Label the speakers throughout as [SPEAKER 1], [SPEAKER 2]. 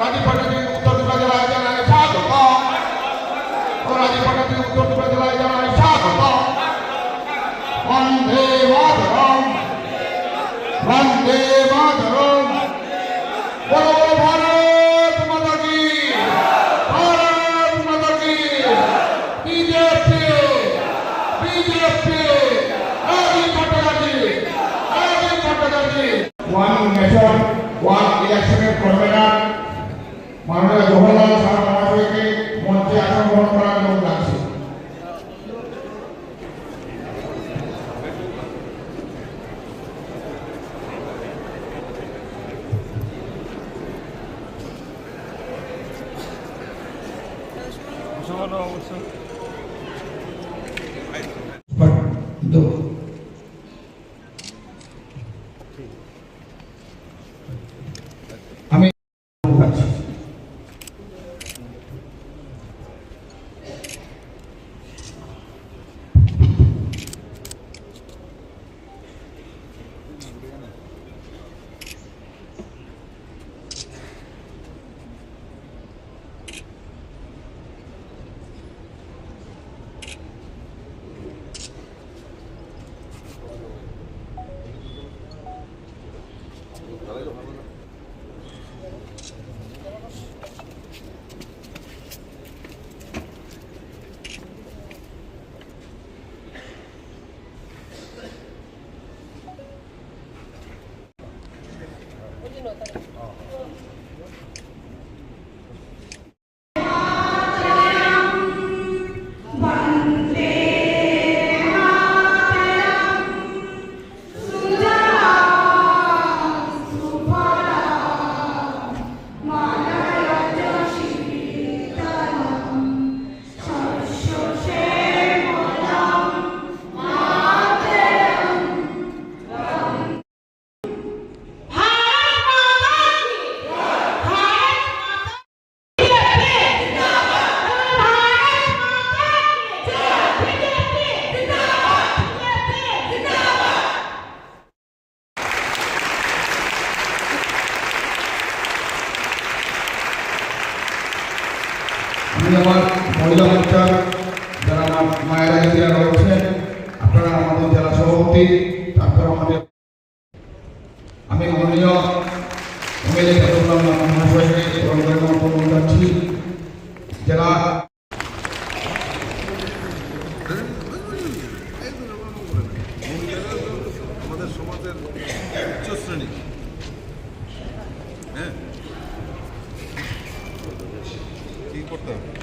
[SPEAKER 1] রাজীব ভট্টাচার্য উত্তর ত্রিপুরা জেলায় জানাই স্বাগত। ও রাজীব ভট্টাচার্য উত্তর ত্রিপুরা জেলায় জানাই স্বাগত। বন্দে মাতরম। বন্দে মাতরম বলো বলো ভারত মাতা কি ভারত মাতা কি BJP BJP Rajib Bhattacharya Rajib Bhattacharya one nation one ইলেকশনের কনভেনার মাননীয় জওহরলাল সাহা মহাশয়কে মঞ্চে আসন গ্রহণ করার জন্য ডাকছি দো আমি Hello. আমি মহিলা মোর্চার যারা আমার মায়েরা দিদিরা রয়েছেন, আপনারা আমাদের জেলা সভাপতি, তারপর আমাদের আমি মাননীয়
[SPEAKER 2] আমাদের সমাজের হ্যাঁ? কি করতে হবে?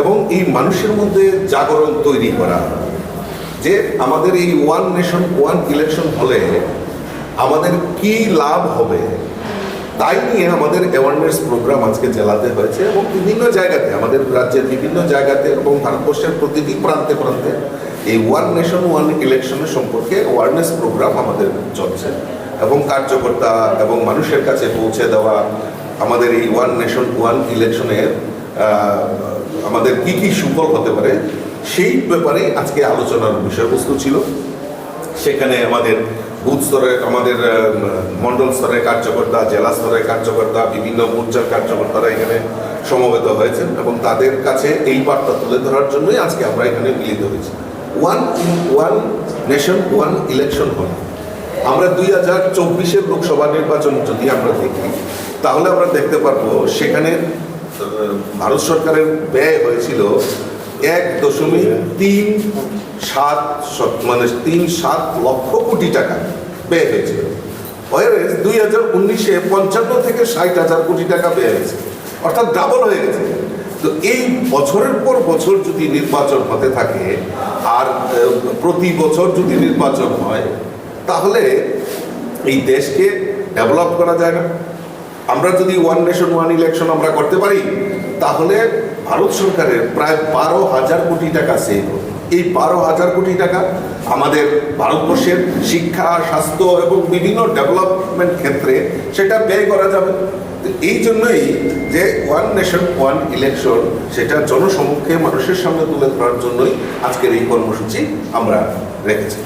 [SPEAKER 1] এবং
[SPEAKER 2] এই মানুষের মধ্যে জাগরণ তৈরি করা। যে আমাদের এই ওয়ান নেশন, ওয়ান ইলেকশন হলে আমাদের কি লাভ হবে, তাই নিয়ে আমাদের অ্যাওয়ারনেস প্রোগ্রাম আজকে জেলাতে হয়েছে এবং বিভিন্ন জায়গাতে, আমাদের রাজ্যের বিভিন্ন জায়গাতে এবং ভারতবর্ষের প্রতিটি প্রান্তে প্রান্তে এই ওয়ান নেশন, ওয়ান ইলেকশনের সম্পর্কে অ্যাওয়ারনেস প্রোগ্রাম আমাদের চলছে এবং কার্যকর্তা এবং মানুষের কাছে পৌঁছে দেওয়া আমাদের এই ওয়ান নেশন, ওয়ান ইলেকশনের আমাদের কি কি সুফল হতে পারে সেই ব্যাপারে আজকে আলোচনার বিষয়বস্তু ছিল। সেখানে আমাদের বুথ স্তরে আমাদের আহ, মণ্ডল স্তরের কার্যকর্তা জেলা স্তরের কার্যকর্তা বিভিন্ন মোর্চার কার্যকর্তারা এখানে সমবেত হয়েছেন এবং তাদের কাছে এই বার্তা তুলে ধরার জন্যই আজকে আমরা এখানে মিলিত হয়েছি। One one nation one election হল। আমরা দুই হাজার চব্বিশের লোকসভা নির্বাচন যদি আমরা দেখি তাহলে আমরা দেখতে পারব সেখানে ভারত সরকারের ব্যয় হয়েছিল এক দশমিক তিন সাত মানে তিন সাত লক্ষ কোটি টাকা ব্যয় হয়েছিল। ওয়ারেস দুই হাজার উনিশে পঞ্চান্ন থেকে ষাট হাজার কোটি টাকা ব্যয় হয়েছে। অর্থাৎ ডাবল হয়ে গেছে। তো এই বছরের পর বছর যদি নির্বাচন হতে থাকে, আর প্রতি বছর যদি নির্বাচন হয়, তাহলে এই দেশকে ডেভেলপ করা যায় না। আমরা যদি ওয়ান নেশন ওয়ান ইলেকশন আমরা করতে পারি তাহলে ভারত সরকারের প্রায় বারো হাজার কোটি টাকা সেভ। এই বারো হাজার কোটি টাকা আমাদের ভারতবর্ষের শিক্ষা, স্বাস্থ্য এবং বিভিন্ন ডেভেলপমেন্ট ক্ষেত্রে সেটা ব্যয় করা যাবে এই জন্যই যে ওয়ান নেশন ওয়ান ইলেকশন সেটা জনসমক্ষে মানুষের সামনে তুলে ধরার জন্যই আজকের এই কর্মসূচি আমরা রেখেছি